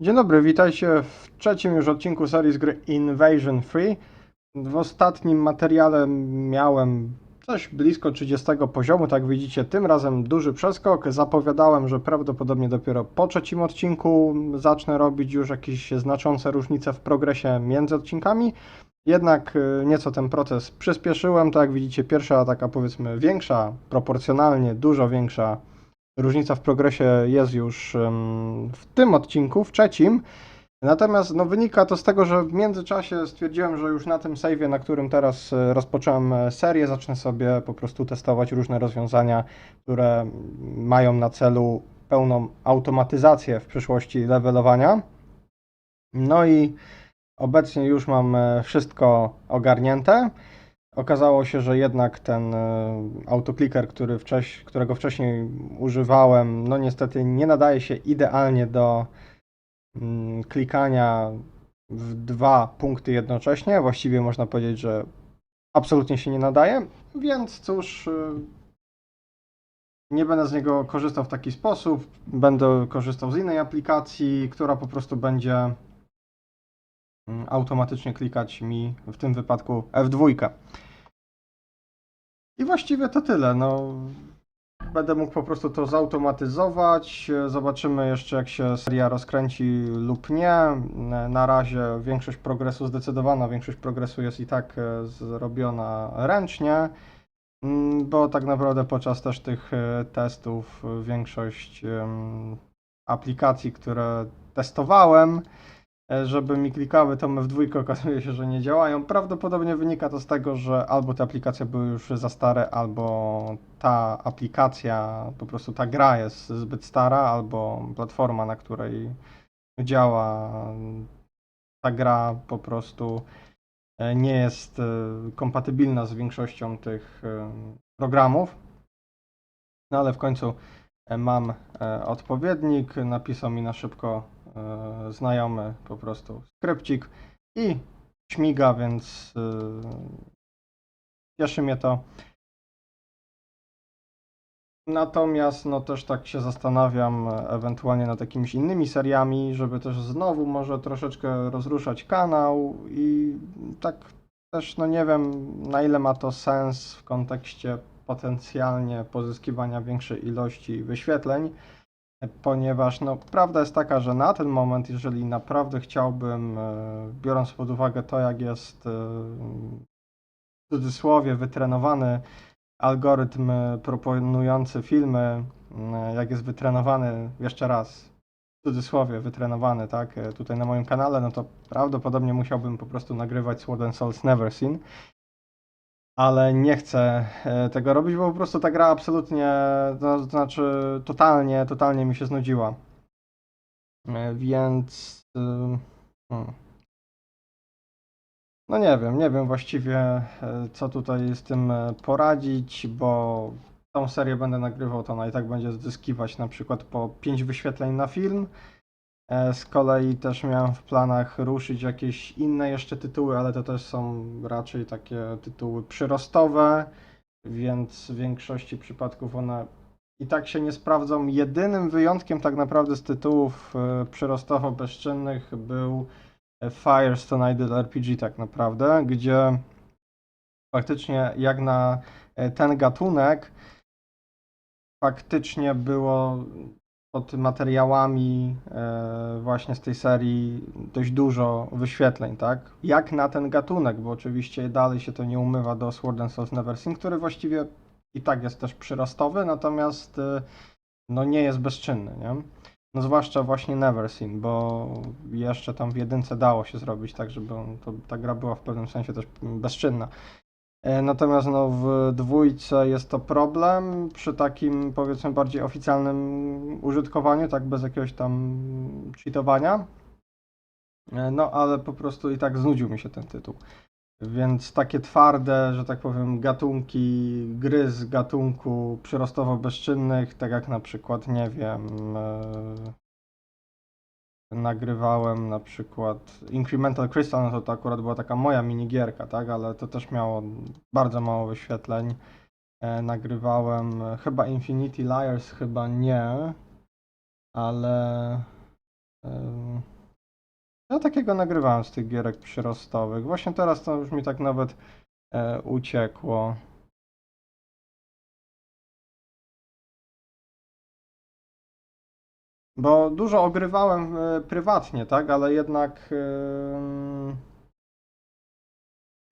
Dzień dobry, witajcie w trzecim już odcinku serii z gry Invasion Free. W ostatnim materiale miałem coś blisko 30 poziomu, tak widzicie, tym razem duży przeskok. Zapowiadałem, że prawdopodobnie dopiero po trzecim odcinku zacznę robić już jakieś znaczące różnice w progresie między odcinkami. Jednak y, nieco ten proces przyspieszyłem, tak jak widzicie, pierwsza taka powiedzmy większa, proporcjonalnie dużo większa różnica w progresie jest już w tym odcinku, w trzecim. Natomiast no, wynika to z tego, że w międzyczasie stwierdziłem, że już na tym save'ie, na którym teraz e, rozpocząłem e, serię, zacznę sobie po prostu testować różne rozwiązania, które mają na celu pełną automatyzację w przyszłości levelowania. No i obecnie już mam e, wszystko ogarnięte. Okazało się, że jednak ten e, autoclicker, który wcześ, którego wcześniej używałem, no niestety nie nadaje się idealnie do mm, klikania w dwa punkty jednocześnie. Właściwie można powiedzieć, że absolutnie się nie nadaje, więc cóż, y, nie będę z niego korzystał w taki sposób. Będę korzystał z innej aplikacji, która po prostu będzie mm, automatycznie klikać mi w tym wypadku F2. I właściwie to tyle. No, będę mógł po prostu to zautomatyzować. Zobaczymy jeszcze, jak się seria rozkręci lub nie. Na razie większość progresu, zdecydowana większość progresu jest i tak e, zrobiona ręcznie, mm, bo tak naprawdę podczas też tych e, testów większość aplikacji, które testowałem, żeby mi klikały tą F2, okazuje się, że nie działają. Prawdopodobnie wynika to z tego, że albo te aplikacje były już za stare, albo ta aplikacja, po prostu ta gra jest zbyt stara, albo platforma, na której działa ta gra po prostu e, nie jest e, kompatybilna z większością tych e, programów. No ale w końcu e, mam e, odpowiednik, napisał mi na szybko e, znajomy po prostu skrypcik i śmiga, więc e, cieszy mnie to. Natomiast no też tak się zastanawiam e, ewentualnie nad jakimiś innymi seriami, żeby też znowu może troszeczkę rozruszać kanał i tak też no nie wiem na ile ma to sens w kontekście potencjalnie pozyskiwania większej ilości wyświetleń, e, ponieważ no prawda jest taka, że na ten moment, jeżeli naprawdę chciałbym, e, biorąc pod uwagę to jak jest e, w cudzysłowie wytrenowany algorytm e, proponujący filmy, jak jest wytrenowany, jeszcze raz, w cudzysłowie wytrenowany, tak, tutaj na moim kanale, no to prawdopodobnie musiałbym po prostu nagrywać Sword and Souls Never Seen, ale nie chcę e, tego robić, bo po prostu ta gra absolutnie, to znaczy totalnie, totalnie mi się znudziła. E, Więc... ym, hmm. No nie wiem, nie wiem właściwie e, co tutaj z tym poradzić, bo tą serię będę nagrywał, to ona i tak będzie zyskiwać na przykład po 5 wyświetleń na film. E, Z kolei też miałem w planach ruszyć jakieś inne jeszcze tytuły, ale to też są raczej takie tytuły przyrostowe, więc w większości przypadków one i tak się nie sprawdzą. Jedynym wyjątkiem tak naprawdę z tytułów e, przyrostowo-bezczynnych był Firestone Idle RPG tak naprawdę, gdzie faktycznie jak na e, ten gatunek faktycznie było pod materiałami e, właśnie z tej serii dość dużo wyświetleń, tak? Jak na ten gatunek, bo oczywiście dalej się to nie umywa do Sword and Souls Never Seen, który właściwie i tak jest też przyrostowy, natomiast e, no nie jest bezczynny, nie? No zwłaszcza właśnie Never Seen, bo jeszcze tam w jedynce dało się zrobić tak, żeby on, to, ta gra była w pewnym sensie też bezczynna. E, Natomiast no, w dwójce jest to problem przy takim powiedzmy bardziej oficjalnym użytkowaniu, tak bez jakiegoś tam cheatowania. E, No ale po prostu i tak znudził mi się ten tytuł. Więc takie twarde, że tak powiem, gatunki gry z gatunku przyrostowo-bezczynnych, tak jak na przykład, nie wiem, e, nagrywałem na przykład Incremental Crystal, no to, to akurat była taka moja minigierka, tak, ale to też miało bardzo mało wyświetleń. E, nagrywałem e, chyba Infinity Liars, chyba nie, ale Ym, Ja takiego nagrywałem z tych gierek przyrostowych. Właśnie teraz to już mi tak nawet e, uciekło. Bo dużo ogrywałem e, prywatnie, tak? Ale jednak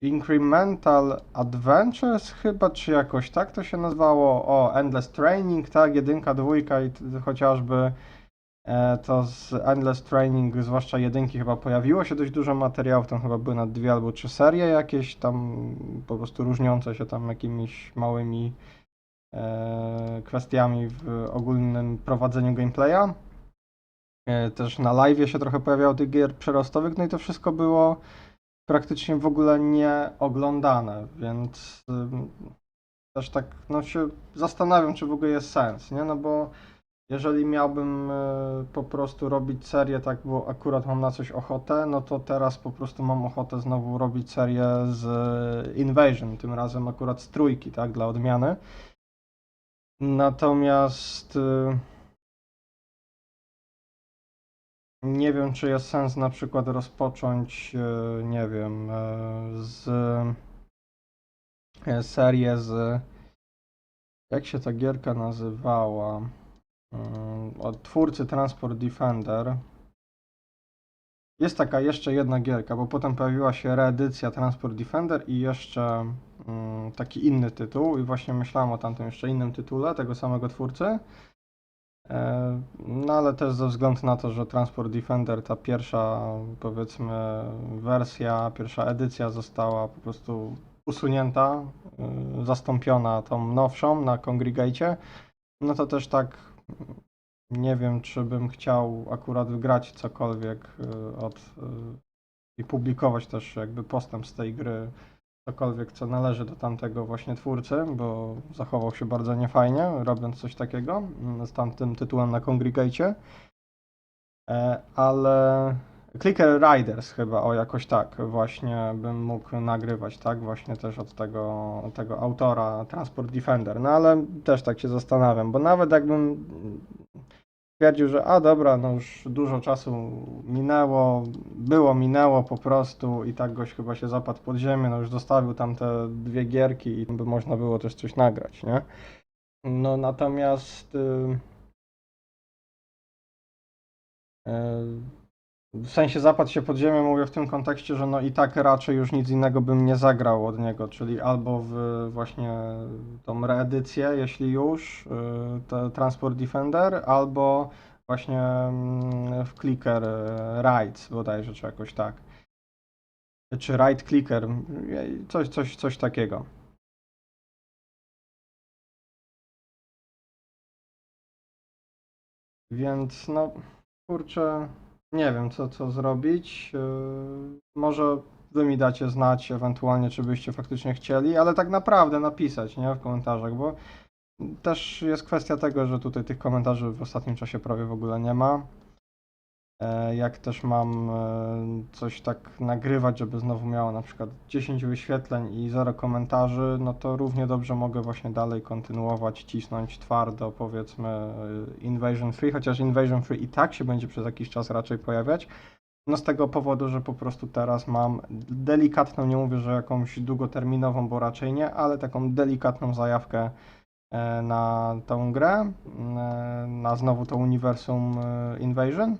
Incremental Adventures chyba, czy jakoś tak to się nazywało. O, Endless Training, tak? Jedynka, dwójka i t- chociażby e, to z Endless Training, zwłaszcza jedynki chyba pojawiło się dość dużo materiałów, tam chyba były na dwie albo trzy serie jakieś tam po prostu różniące się tam jakimiś małymi e, kwestiami w ogólnym prowadzeniu gameplaya. E, Też na live się trochę pojawiało tych gier przerostowych, no i to wszystko było praktycznie w ogóle nie oglądane, więc też tak no się zastanawiam, czy w ogóle jest sens, nie? No bo jeżeli miałbym e, po prostu robić serię tak, bo akurat mam na coś ochotę, no to teraz po prostu mam ochotę znowu robić serię z Invasion, tym razem akurat z trójki, tak, dla odmiany. Natomiast nie wiem, czy jest sens na przykład rozpocząć, e, nie wiem, e, z e, serię z jak się ta gierka nazywała? Mm, Od twórcy Transport Defender. Jest taka jeszcze jedna gierka, bo potem pojawiła się reedycja Transport Defender i jeszcze mm, taki inny tytuł. I właśnie myślałem o tamtym jeszcze innym tytule tego samego twórcy. E, No ale też ze względu na to, że Transport Defender, ta pierwsza powiedzmy wersja, pierwsza edycja została po prostu usunięta, y, zastąpiona tą nowszą na Congregate, no to też tak nie wiem, czy bym chciał akurat grać cokolwiek y, od y, i publikować też jakby postęp z tej gry, cokolwiek co należy do tamtego właśnie twórcy, bo zachował się bardzo niefajnie, robiąc coś takiego mm, z tamtym tytułem na Congregate. E, Ale Clicker Riders chyba, o jakoś tak, właśnie bym mógł nagrywać, tak, właśnie też od tego, tego autora Transport Defender, no ale też tak się zastanawiam, bo nawet jakbym stwierdził, że a dobra, no już dużo czasu minęło, było, minęło po prostu i tak goś chyba się zapadł pod ziemię, no już zostawił tam te dwie gierki i by można było też coś nagrać, nie? No natomiast... y, y, w sensie zapadł się pod ziemię, mówię w tym kontekście, że no i tak raczej już nic innego bym nie zagrał od niego, czyli albo w właśnie tą reedycję, jeśli już, y, te Transport Defender, albo właśnie mm, w Clicker y, Rides bodajże, czy jakoś tak. Czy Ride Clicker, coś, coś, coś takiego. Więc no, kurczę, nie wiem co, co zrobić. Yy, Może wy mi dacie znać ewentualnie, czy byście faktycznie chcieli, ale tak naprawdę napisać, nie, w komentarzach, bo też jest kwestia tego, że tutaj tych komentarzy w ostatnim czasie prawie w ogóle nie ma. E, Jak też mam e, coś tak nagrywać, żeby znowu miało na przykład 10 wyświetleń i 0 komentarzy, no to równie dobrze mogę właśnie dalej kontynuować, cisnąć twardo, powiedzmy e, Invasion Free, chociaż Invasion Free i tak się będzie przez jakiś czas raczej pojawiać. No z tego powodu, że po prostu teraz mam delikatną, nie mówię, że jakąś długoterminową, bo raczej nie, ale taką delikatną zajawkę na tą grę, na znowu to uniwersum Invasion.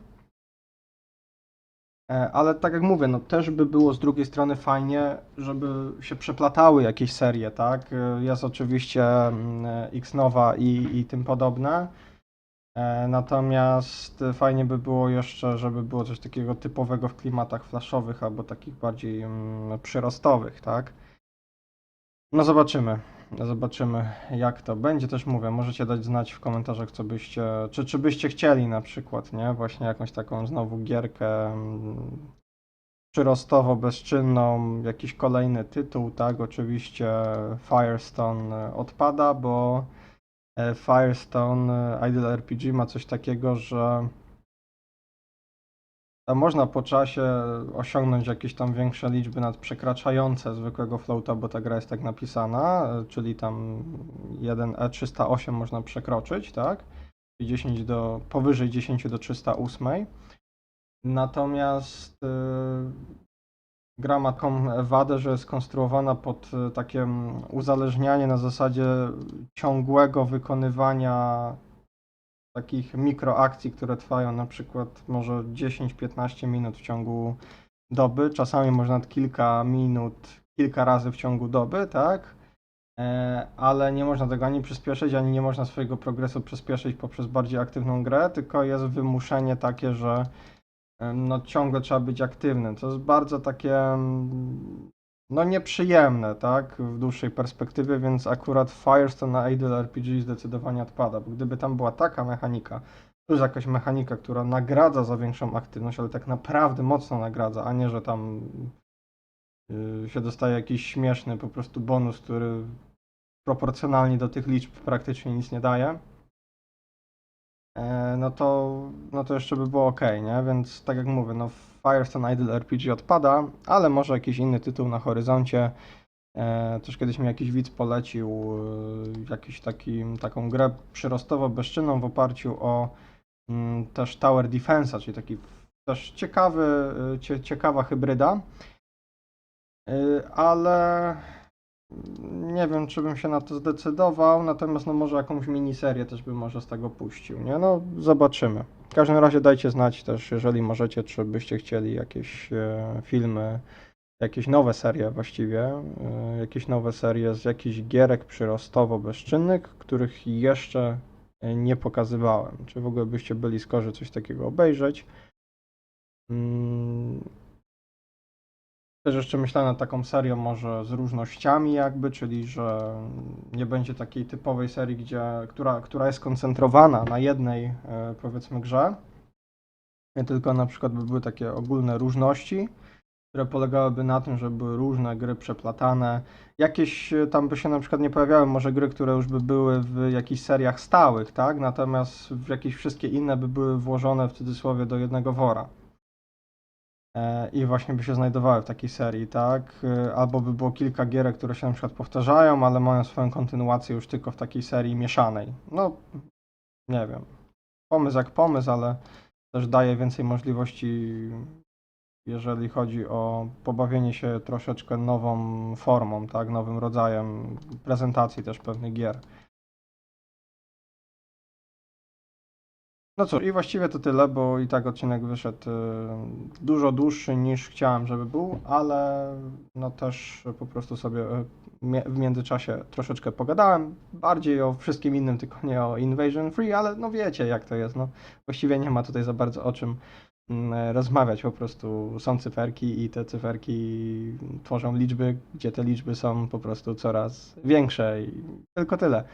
E, Ale tak jak mówię, no też by było z drugiej strony fajnie, żeby się przeplatały jakieś serie, tak? E, Jest oczywiście mm, e, X-Nowa i, i tym podobne. Natomiast fajnie by było jeszcze, żeby było coś takiego typowego w klimatach flashowych albo takich bardziej mm, przyrostowych, tak? No zobaczymy. Zobaczymy jak to będzie. Też mówię, możecie dać znać w komentarzach, co byście, czy, czy byście chcieli na przykład, nie? Właśnie jakąś taką znowu gierkę mm, przyrostowo bezczynną, jakiś kolejny tytuł, tak? Oczywiście Firestone e, odpada, bo e, Firestone e, Idle RPG ma coś takiego, że tam można po czasie osiągnąć jakieś tam większe liczby nad przekraczające zwykłego floata, bo ta gra jest tak napisana, e, czyli tam 1E308 można przekroczyć, tak? I 10 do, powyżej 10 do 308. Natomiast y, gra ma taką wadę, że jest konstruowana pod takie uzależnianie na zasadzie ciągłego wykonywania takich mikroakcji, które trwają na przykład może 10-15 minut w ciągu doby. Czasami można nawet kilka minut, kilka razy w ciągu doby, tak? E, ale nie można tego ani przyspieszyć, ani nie można swojego progresu przyspieszyć poprzez bardziej aktywną grę, tylko jest wymuszenie takie, że no ciągle trzeba być aktywnym. To jest bardzo takie mm, no nieprzyjemne, tak, w dłuższej perspektywie, więc akurat Firestone na Idle RPG zdecydowanie odpada, bo gdyby tam była taka mechanika, plus jakaś mechanika, która nagradza za większą aktywność, ale tak naprawdę mocno nagradza, a nie, że tam y, się dostaje jakiś śmieszny po prostu bonus, który proporcjonalnie do tych liczb praktycznie nic nie daje, no to, no to jeszcze by było ok, nie? Więc tak jak mówię, no Firestone Idle RPG odpada, ale może jakiś inny tytuł na horyzoncie. E, też kiedyś mi jakiś widz polecił e, jakiś taki, taką grę przyrostowo-bezczynną w oparciu o mm, też Tower Defense'a, czyli taki też ciekawy, e, cie, ciekawa hybryda. E, ale nie wiem, czy bym się na to zdecydował, natomiast no może jakąś miniserię też bym może z tego puścił, nie? No zobaczymy. W każdym razie dajcie znać też, jeżeli możecie, czy byście chcieli jakieś e, filmy, jakieś nowe serie właściwie, e, jakieś nowe serie z jakichś gierek przyrostowo-bezczynnych, których jeszcze nie pokazywałem. Czy w ogóle byście byli skorzy coś takiego obejrzeć? Mm, też jeszcze myślałem nad taką serią może z różnościami jakby, czyli że nie będzie takiej typowej serii, gdzie, która, która jest skoncentrowana na jednej e, powiedzmy grze, nie tylko na przykład by były takie ogólne różności, które polegałyby na tym, że były różne gry przeplatane. Jakieś e, tam by się na przykład nie pojawiały może gry, które już by były w jakichś seriach stałych, tak? Natomiast jakieś wszystkie inne by były włożone w cudzysłowie do jednego wora. E, i właśnie by się znajdowały w takiej serii, tak? E, Albo by było kilka gierek, które się na przykład powtarzają, ale mają swoją kontynuację już tylko w takiej serii mieszanej. No, nie wiem. Pomysł jak pomysł, ale też daje więcej możliwości, jeżeli chodzi o pobawienie się troszeczkę nową formą, tak? Nowym rodzajem prezentacji też pewnych gier. No cóż, i właściwie to tyle, bo i tak odcinek wyszedł y, dużo dłuższy niż chciałem, żeby był, ale no też po prostu sobie y, w międzyczasie troszeczkę pogadałem, bardziej o wszystkim innym, tylko nie o Invasion Free, ale no wiecie jak to jest, no właściwie nie ma tutaj za bardzo o czym mm, rozmawiać, po prostu są cyferki i te cyferki tworzą liczby, gdzie te liczby są po prostu coraz większe i tylko tyle.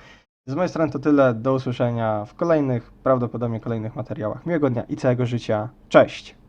Z mojej strony to tyle. Do usłyszenia w kolejnych, prawdopodobnie kolejnych materiałach. Miłego dnia i całego życia. Cześć!